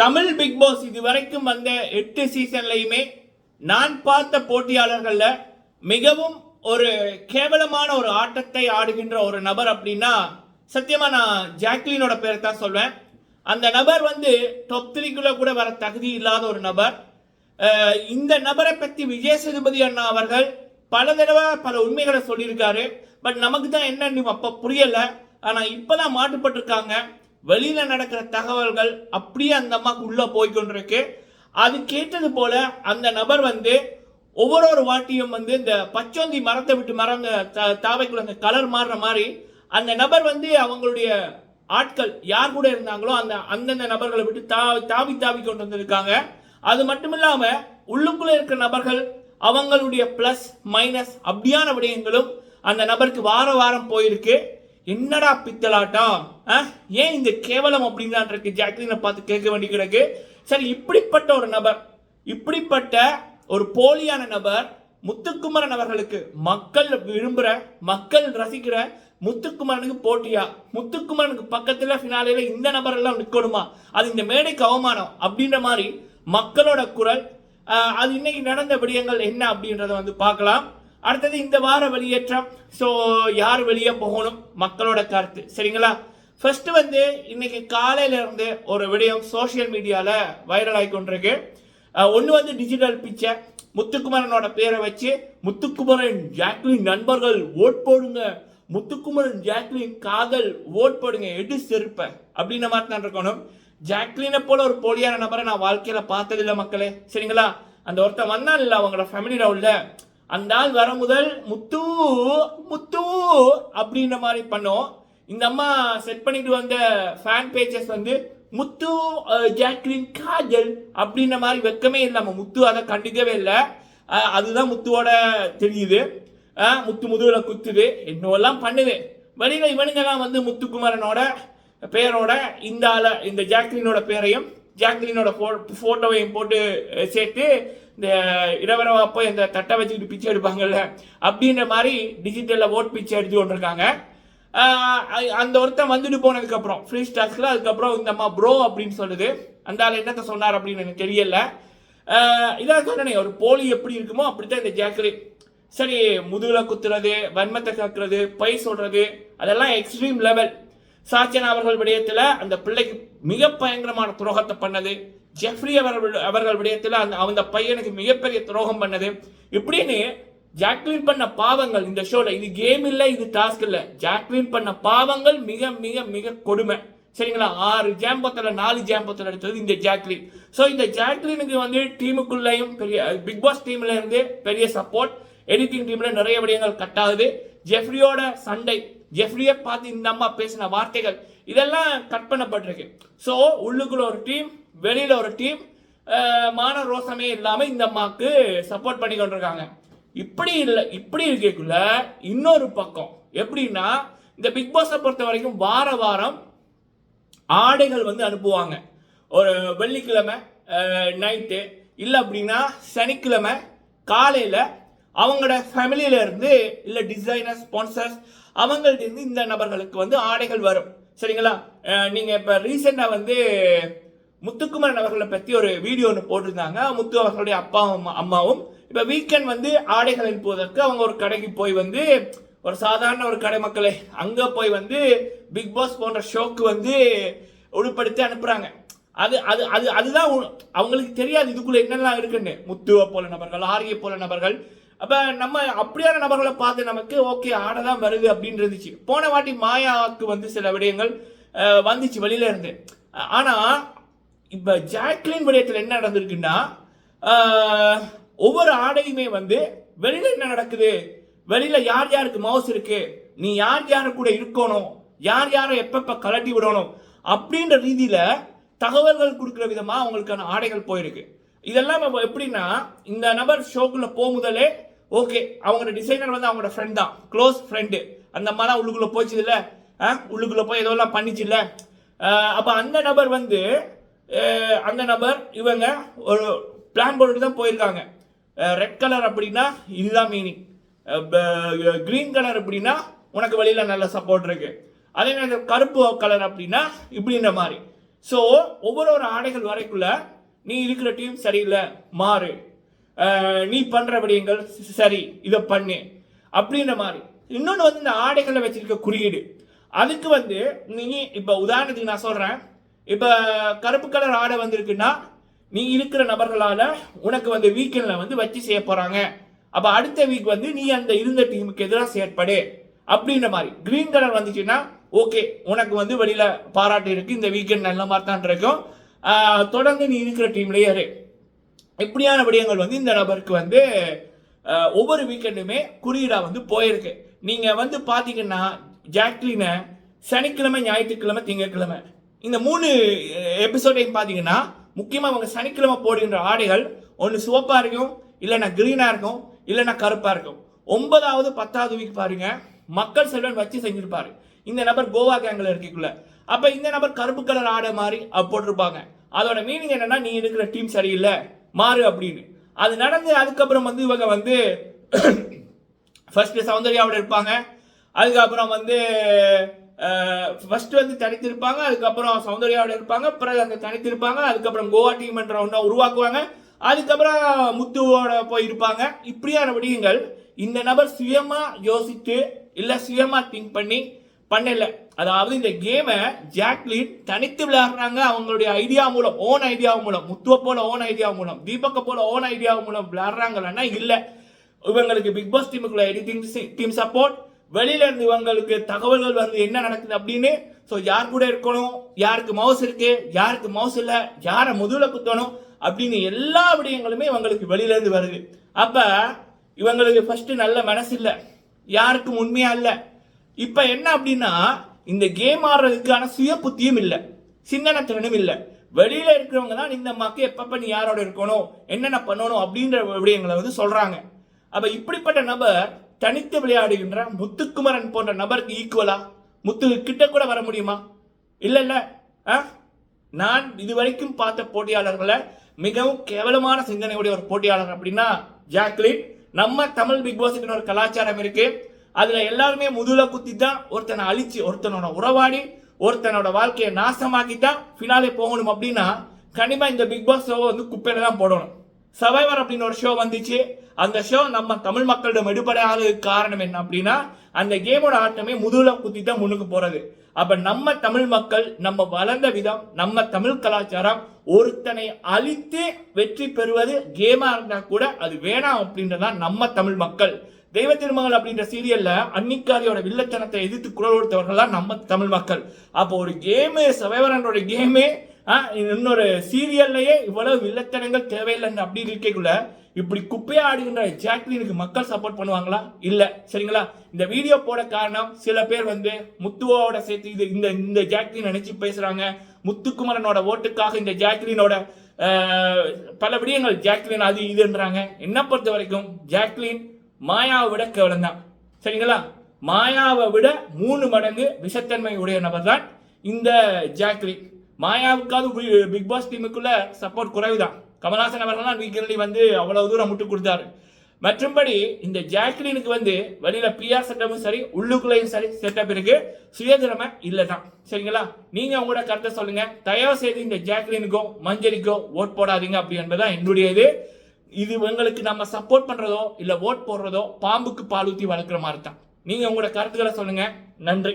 Tamil big pass இது வரைக்கும் வந்த எட்டு சீசன்லையுமே நான் பார்த்த போட்டியாளர்களில் மிகவும் ஒரு கேவலமான ஒரு ஆட்டத்தை ஆடுகின்ற ஒரு நபர் அப்படின்னா சத்தியமா நான் ஜாக்லினோட பேரை தான் சொல்வேன். அந்த நபர் வந்து டாப் த்ரீக்குள்ள கூட வர தகுதி இல்லாத ஒரு நபர். இந்த நபரை பற்றி விஜய் சேதுபதி அண்ணா அவர்கள் பல தடவை பல உண்மைகளை சொல்லியிருக்காரு. பட் நமக்கு தான் என்ன அப்போ புரியலை. ஆனால் இப்போ தான் மாட்டுப்பட்டிருக்காங்க. வெளியில நடக்கிற தகவல்கள் அப்படியே அந்த அம்மாவுக்கு உள்ள போய்கொண்டிருக்கு அது கேட்டது போல அந்த நபர் வந்து ஒவ்வொரு ஒரு வாட்டியும் வந்து இந்த பச்சோந்தி மரத்தை விட்டு மரம் தாவைக்குள்ள அந்த கலர் மாறுற மாதிரி அந்த நபர் வந்து அவங்களுடைய ஆட்கள் யார் கூட இருந்தாங்களோ அந்த அந்தந்த நபர்களை விட்டு தாவி தாவி தாவி கொண்டு வந்திருக்காங்க. அது மட்டும் இல்லாம உள்ளுக்குள்ள இருக்கிற நபர்கள் அவங்களுடைய பிளஸ் மைனஸ் அப்படியான விடயங்களும் அந்த நபருக்கு வார வாரம் போயிருக்கு. என்னடா பித்தலாட்டம்? ஏன் இந்த கேவலம் அப்படின்னு இருக்கு? ஜாக்லினை பார்த்து கேட்க வேண்டி கிடக்கு சரி இப்படிப்பட்ட ஒரு நபர் இப்படிப்பட்ட ஒரு போலியான நபர் முத்துக்குமரன் அவர்களுக்கு மக்கள் விரும்புகிற மக்கள் ரசிக்கிற முத்துக்குமரனுக்கு போட்டியா? முத்துக்குமரனுக்கு பக்கத்தில் ஃபினாலையில் இந்த நபரெல்லாம் நிற்கணுமா? அது இந்த மேடைக்கு அவமானம் அப்படின்ற மாதிரி மக்களோட குரல் அது இன்னைக்கு நடந்த விடயங்கள் என்ன அப்படின்றத வந்து பார்க்கலாம். அடுத்தது இந்த வார வெளியேற்றம். ஸோ யார் வெளியே போகணும்? மக்களோட கருத்து. சரிங்களா? ஃபர்ஸ்ட் வந்து இன்னைக்கு காலையில இருந்து ஒரு விடயம் சோஷியல் மீடியால வைரல் ஆகி கொண்டிருக்கு. ஒன்று வந்து டிஜிட்டல் பிக்சர் முத்துக்குமரனோட பேரை வச்சு முத்துக்குமரன் ஜாக்லின் நண்பர்கள் ஓட் போடுங்க. முத்துக்குமரன் ஜாக்லின் காதல் ஓட் போடுங்க எடு செருப்ப அப்படின்ற மாதிரி தான் இருக்கணும். ஜாக்லினை போல ஒரு போலியான நபரை நான் வாழ்க்கையில பார்த்ததில்லை மக்களே. சரிங்களா? அந்த ஒருத்தன் வந்தான் இல்லை அவங்களோட ஃபேமிலியில் உள்ள. அந்த ஆள் வர முதல் முத்து முத்து அப்படின்ற மாதிரி பண்ணோம். இந்த அம்மா செட் பண்ணிட்டு வந்த ஃபேன் பேஜஸ் வந்து முத்து ஜாக்லின் காஜல் அப்படின்ற மாதிரி வெக்கமே இல்லாமல் முத்து அதை கண்டுக்கவே இல்லை. அதுதான் முத்துவோட தெரியுது. முத்து முதுகில் குத்துது. என்னவெல்லாம் பண்ணுது. வெளியில் இவனுங்கெல்லாம் வந்து முத்துக்குமரனோட பேரோட இந்த ஆள இந்த ஜாக்லினோட பேரையும் ஜாக்லினோட ஃபோட்டோவையும் போட்டு சேர்த்து இந்த இரவரவா போய் இந்த தட்டை வச்சுக்கிட்டு பிச்சை எடுப்பாங்கல்ல அப்படின்ற மாதிரி டிஜிட்டலில் ஓட் பிச்சை எடுத்து கொண்டிருக்காங்க. அந்த ஒருத்தன் வந்துட்டு போனதுக்கப்புறம் ஃப்ரீ ஸ்டாக்ஸில் அதுக்கப்புறம் இந்த அம்மா ப்ரோ அப்படின்னு சொல்லுது. அந்த ஆள் என்னத்த சொன்னார் அப்படின்னு எனக்கு தெரியல. ஆஹ் இதான் சொன்னேனே ஒரு போலி எப்படி இருக்குமோ அப்படித்தான் இந்த ஜாக்கரி சரி முதுகில் குத்துறது வன்மத்தை காக்குறது பை சொல்றது அதெல்லாம் எக்ஸ்ட்ரீம் லெவல் சாச்சன் அவர்கள் விடயத்தில் அந்த பிள்ளைக்கு மிக பயங்கரமான துரோகத்தை பண்ணது. ஜெஃப்ரி அவர்கள் அவர்கள் விடயத்தில் அந்த அந்த பையனுக்கு மிகப்பெரிய துரோகம் பண்ணது. இப்படின்னு ஜாக்லின் பண்ண பாவங்கள் இந்த ஷோல இது கேம் இல்ல இது டாஸ்க் இல்ல. ஜாக்லின் பண்ண பாவங்கள் மிக மிக மிக கொடுமை. சரிங்களா? ஆறு ஜாம்பத்தில் நாலு ஜாம்பத்தில் எடுத்தது இந்த ஜாக்லின் ஸோ இந்த ஜாக்லினுக்கு வந்து டீமுக்குள்ளேயும் பெரிய பிக் பாஸ் டீம்ல இருந்து பெரிய சப்போர்ட் எடிட்டிங் டீம்ல நிறைய விடயங்கள் கட் ஆகுது. ஜெஃப்ரியோட சண்டை ஜெஃப்ரியை பார்த்து இந்த அம்மா பேசின வார்த்தைகள் இதெல்லாம் கட் பண்ணப்பட்டிருக்கு. ஸோ உள்ளுக்குள்ள ஒரு டீம் வெளியில ஒரு டீம் மான ரோசமே இல்லாமல் இந்த அம்மாவுக்கு சப்போர்ட் பண்ணி கொண்டிருக்காங்க. இப்படி இல்லை இப்படி இருக்கக்குள்ள இன்னொரு பக்கம். எப்படின்னா இந்த பிக் பாஸை பொறுத்த வரைக்கும் வார வாரம் ஆடைகள் வந்து அனுப்புவாங்க. ஒரு வெள்ளிக்கிழமை நைட்டு இல்லை அப்படின்னா சனிக்கிழமை காலையில் அவங்களோட ஃபேமிலியில இருந்து இல்லை டிசைனர் ஸ்பான்சர்ஸ் அவங்கள்ட்ட இருந்து இந்த நபர்களுக்கு வந்து ஆடைகள் வரும். சரிங்களா? நீங்கள் இப்போ ரீசெண்டாக வந்து முத்துக்குமரன் அவர்களை பற்றி ஒரு வீடியோ ஒன்று போட்டிருந்தாங்க. முத்து அவர்களுடைய அப்பாவும் அம்மாவும் இப்போ வீக்கெண்ட் வந்து ஆடைகள் அனுப்புவதற்கு அவங்க ஒரு கடைக்கு போய் வந்து ஒரு சாதாரண ஒரு கடை மக்களே அங்கே போய் வந்து பிக் பாஸ் போன்ற ஷோக்கு வந்து உடுப்படுத்தி அனுப்புகிறாங்க அது அது அது அதுதான் அவங்களுக்கு தெரியாது இதுக்குள்ளே என்னெல்லாம் இருக்குன்னு. முத்துவை போல நபர்கள் ஆரியை போல நபர்கள். அப்போ நம்ம அப்படியான நபர்களை பார்த்து நமக்கு ஓகே ஆடை தான் வருது அப்படின்னு இருந்துச்சு. போன வாட்டி மாயாவுக்கு வந்து சில விடயங்கள் வந்துச்சு வெளியில இருந்து. ஆனால் இப்போ ஜாக்லின் விடயத்தில் என்ன நடந்திருக்குன்னா ஒவ்வொரு ஆடையுமே வந்து வெளியில என்ன நடக்குது? வெளியில யார் யாருக்கு மவுஸ் இருக்கு? நீ யார் யாரு கூட இருக்கணும்? யார் யாரை எப்பப்ப கலட்டி விடணும்? அப்படின்ற ரீதியில தகவல்கள் கொடுக்குற விதமா அவங்களுக்கான ஆடைகள் போயிருக்கு. இதெல்லாம் எப்படின்னா இந்த நபர் ஷோக்குள்ள போகுதலே ஓகே அவங்களோட டிசைனர் வந்து அவங்களோட ஃப்ரெண்ட் தான். க்ளோஸ் ஃப்ரெண்டு அந்த மாதிரி உள்ளுக்குள்ள போச்சு இல்ல உள்ளுக்குள்ள போய் ஏதோ எல்லாம் பண்ணிச்சு இல்ல அப்ப அந்த நபர் வந்து அந்த நபர் இவங்க ஒரு பிளான் போட்டுட்டு தான் போயிருக்காங்க. ரெட் கலர் அப்படின்னா இதுதான் மீனிங் கிரீன் கலர் அப்படின்னா உனக்கு வெளியில் நல்ல சப்போர்ட் இருக்குது அதே நேரத்தில் கருப்பு கலர் அப்படின்னா இப்படின்ற மாதிரி. ஸோ ஒவ்வொரு ஒரு ஆடைகள் வரைக்குள்ள நீ இருக்கிற டீம் சரியில்லை மாறு. நீ பண்ணுற விடயங்கள் சரி இதை பண்ணு. அப்படின்ற மாதிரி. இன்னொன்று வந்து இந்த ஆடைகளை வச்சிருக்க குறியீடு. அதுக்கு வந்து நீ இப்போ உதாரணத்துக்கு நான் சொல்கிறேன் இப்போ கருப்பு கலர் ஆடை வந்திருக்குன்னா நீ இருக்கிற நபர்களால் உனக்கு வந்து வீக்கெண்டில் வந்து வச்சு செய்ய போகிறாங்க அப்போ அடுத்த வீக் வந்து நீ அந்த இருந்த டீமுக்கு எதிராக செயற்படு. அப்படின்ற மாதிரி. க்ரீன் கலர் வந்துச்சுன்னா ஓகே உனக்கு வந்து வெளியில் பாராட்டு இருக்குது இந்த வீக்கெண்ட் நல்ல மாதிரி தான் இருக்கும். தொடர்ந்து நீ இருக்கிற டீம்லேயே இரு. இப்படியான விடயங்கள் வந்து இந்த நபருக்கு வந்து ஒவ்வொரு வீக்கெண்டுமே குறியீடாக வந்து போயிருக்கு. நீங்கள் வந்து பார்த்தீங்கன்னா ஜாக்லினை சனிக்கிழமை ஞாயிற்றுக்கிழமை திங்கட்கிழமை. இந்த மூணு எபிசோடையும் பார்த்தீங்கன்னா முக்கியமாக அவங்க சனிக்கிழமை போடுகின்ற ஆடைகள் ஒன்று சிவப்பாக இருக்கும் இல்லைன்னா க்ரீனாக இருக்கும் இல்லைன்னா கருப்பாக இருக்கும். ஒன்பதாவது பத்தாவது வீக் பாருங்க மக்கள் செல்வன் வச்சு செஞ்சிருப்பாரு. இந்த நபர் கோவா கேங்கில் இருக்கக்குள்ள. அப்போ இந்த நபர் கருப்பு கலர் ஆடை மாதிரி போட்டிருப்பாங்க. அதோட மீனிங் என்னன்னா நீ இருக்கிற டீம் சரியில்லை மாறு அப்படின்னு. அது நடந்து அதுக்கப்புறம் வந்து இவங்க வந்து ஃபர்ஸ்ட் சௌந்தர்யாவோட இருப்பாங்க. அதுக்கப்புறம் வந்து ஃபர்ஸ்ட் வந்து தனித்திருப்பாங்க அதுக்கப்புறம் சௌந்தர்யாவோட இருப்பாங்க பிறகு அங்கே தனித்திருப்பாங்க அதுக்கப்புறம் கோவா டீம் என்ற ஒன்றா உருவாக்குவாங்க. அதுக்கப்புறம் முத்துவோட போய் இருப்பாங்க. இப்படியான விடயங்கள் இந்த நபர் சுயமா யோசித்து இல்லை சுயமா திங்க் பண்ணி பண்ணல. அதாவது இந்த கேமை ஜாக்லின் தனித்து விளையாடுறாங்க அவங்களுடைய ஐடியா மூலம் ஓன் ஐடியா மூலம் முத்துவ போல ஓன் ஐடியா மூலம் தீபக்க போல ஓன் ஐடியா மூலம் விளையாடுறாங்கன்னா இல்லை. இவங்களுக்கு பிக் பாஸ் டீமுக்குள்ள எடிட்டிங் டீம் சப்போர்ட் வெளியில இருந்து இவங்களுக்கு தகவல்கள் வந்து என்ன நடக்குது அப்படின்னு ஸோ யார் கூட இருக்கணும் யாருக்கு மவுஸ் இருக்கு யாருக்கு மவுஸ் இல்லை யாரை முதுகுல குத்தணும் அப்படின்னு எல்லா விடயங்களுமே இவங்களுக்கு வெளியிலேருந்து வருது. அப்போ இவங்களுக்கு ஃபஸ்ட்டு நல்ல மனசு இல்லை யாருக்கும் உண்மையாக இல்லை. இப்போ என்ன அப்படின்னா இந்த கேம் ஆடுறதுக்கான சுய புத்தியும் இல்லை சிந்தன திறனும் இல்லை. வெளியில இருக்கிறவங்க தான் இந்த மக்கள் எப்பப்ப நீ யாரோட இருக்கணும் என்னென்ன பண்ணணும் அப்படின்ற விடயங்களை வந்து சொல்றாங்க. அப்ப இப்படிப்பட்ட நபர் தனித்து விளையாடுகின்ற முத்துக்குமரன் போன்ற நபருக்கு ஈக்குவலா முத்து கிட்ட கூட வர முடியுமா? இல்லை இல்லை ஆ? நான் இதுவரைக்கும் பார்த்த போட்டியாளர்களை மிகவும் கேவலமான சிந்தனையுடைய ஒரு போட்டியாளர் அப்படின்னா ஜாக்லின். நம்ம தமிழ் பிக் பாஸுக்கு ஒரு கலாச்சாரம் இருக்கு. அதுல எல்லாருமே முதுல குத்தி தான் ஒருத்தனை அழிச்சு ஒருத்தனோட உறவாடி ஒருத்தனோட வாழ்க்கையை நாசமாக்கி தான் ஃபினாலே போகணும் அப்படின்னா கண்டிப்பா இந்த பிக் பாஸ் வந்து குப்பையில தான் போடணும். சவைவர் அப்படின்னு ஒரு ஷோ வந்துச்சு. அந்த ஷோ நம்ம தமிழ் மக்களிடம் எடுபடாததுக்கு காரணம் என்ன அப்படின்னா அந்த கேமோட ஆட்டமே முதுகுல குத்தி தான் முன்னுக்கு போறது. அப்ப நம்ம தமிழ் மக்கள் நம்ம வளர்ந்த விதம் நம்ம தமிழ் கலாச்சாரம் ஒருத்தனை அழித்து வெற்றி பெறுவது கேமா இருந்தா கூட அது வேணாம் அப்படின்றதான் நம்ம தமிழ் மக்கள். தெய்வ திருமகள் அப்படின்ற சீரியல்ல அன்னிக்காரியோட வில்லத்தனத்தை எதிர்த்து குரல் கொடுத்தவர்கள் தான் நம்ம தமிழ் மக்கள். அப்போ ஒரு கேமு சவைவரனோட கேமே இன்னொரு சீரியல்லையே இவ்வளவு வில்லத்தனங்கள் தேவையில்லைன்னு அப்படி இருக்கக்குள்ள இப்படி குப்பையா ஆடுகின்ற ஜாக்லினுக்கு மக்கள் சப்போர்ட் பண்ணுவாங்களா? இல்ல. சரிங்களா? இந்த வீடியோ போட காரணம் சில பேர் வந்து முத்துவோட சேர்த்து இது இந்த இந்த ஜாக்லின் நினைச்சு பேசுறாங்க. முத்துக்குமரனோட ஓட்டுக்காக இந்த ஜாக்லினோட பல விடயங்கள் ஜாக்லின் அது இதுன்றாங்க. என்ன பொறுத்த வரைக்கும் ஜாக்லின் மாயாவை விட கேவலம் தான். சரிங்களா? மாயாவை விட மூணு மடங்கு விஷத்தன்மை உடைய நபர் தான் இந்த ஜாக்லின். மாயாவுக்காவது பிக் பாஸ் டீமுக்குள்ள சப்போர்ட் குறைவு தான் கமல்ஹாசன் அவர்கள்லாம் வீக்கிரலி வந்து அவ்வளவு தூரம் முட்டு கொடுத்தாரு. மற்றும்படி இந்த ஜாக்லினுக்கு வந்து வெளியில பிஆர் செட்டப்பும் சரி உள்ளுக்குள்ளேயும் சரி செட்டப் இருக்கு. சுயதிறமை இல்லதான். சரிங்களா? நீங்க உங்களோட கருத்தை சொல்லுங்க. தயவு செய்து இந்த ஜாக்லினுக்கோ மஞ்சரிக்கோ ஓட் போடாதீங்க அப்படி என்பதுதான் என்னுடைய இது. இது உங்களுக்கு நம்ம சப்போர்ட் பண்றதோ இல்ல ஓட் போடுறதோ பாம்புக்கு பால் ஊற்றி வளர்க்குற மாதிரி தான் நீங்க உங்களோட கருத்துக்களை சொல்லுங்க. நன்றி.